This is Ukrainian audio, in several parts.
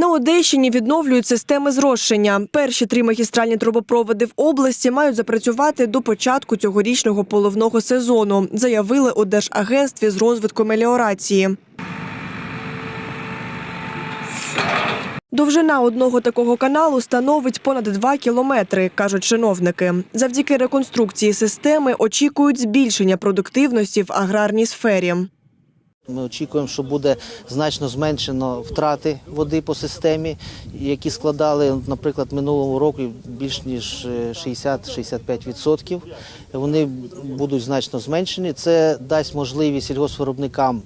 На Одещині відновлюють системи зрошення. Перші три магістральні трубопроводи в області мають запрацювати до початку цьогорічного поливного сезону, заявили у Держагентстві з розвитку меліорації. Довжина одного такого каналу становить понад 2 кілометри, кажуть чиновники. Завдяки реконструкції системи очікують збільшення продуктивності в аграрній сфері. Ми очікуємо, що буде значно зменшено втрати води по системі, які складали, наприклад, минулого року більш ніж е, 60-65%. Вони будуть значно зменшені. Це дасть можливість сільгоспвиробникам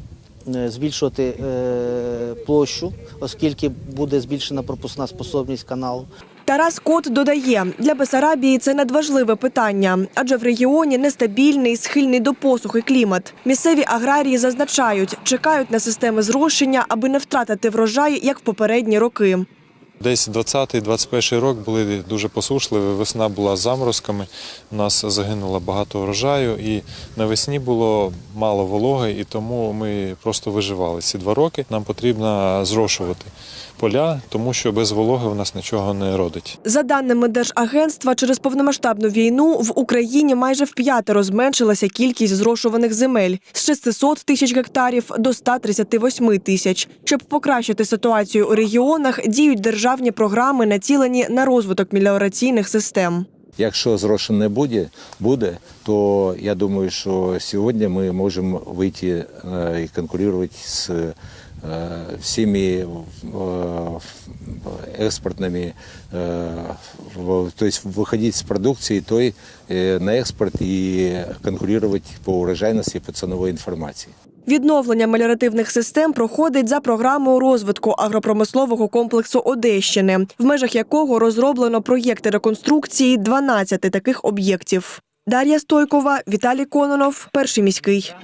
е, збільшувати е, площу, оскільки буде збільшена пропускна способність каналу. Тарас Кот додає, для Бесарабії це надважливе питання, адже в регіоні нестабільний, схильний до посухи клімат. Місцеві аграрії зазначають, чекають на системи зрошення, аби не втратити врожай, як в попередні роки. Десь 20-21 рік були дуже посушливі. Весна була з заморозками. У нас загинуло багато врожаю, і навесні було мало вологи, і тому ми просто виживали. Ці два роки нам потрібно зрошувати поля, тому що без вологи у нас нічого не родить. За даними Держагентства, через повномасштабну війну в Україні майже вп'ятеро зменшилася кількість зрошуваних земель з 600 тисяч гектарів до 138 тисяч. Щоб покращити ситуацію у регіонах, діють державні програми, націлені на розвиток меліораційних систем. Якщо зрошень не буде, буде, то я думаю, що сьогодні ми можемо вийти е, і конкурувати з е, всіми е, експортними, е, в- то есть выходить с продукции той э, на экспорт и конкурировать по урожайности и по ценовой информации. Відновлення меліоративних систем проходить за програмою розвитку агропромислового комплексу Одещини, в межах якого розроблено проєкти реконструкції 12 таких об'єктів. Дар'я Стойкова, Віталій Кононов, перший міський.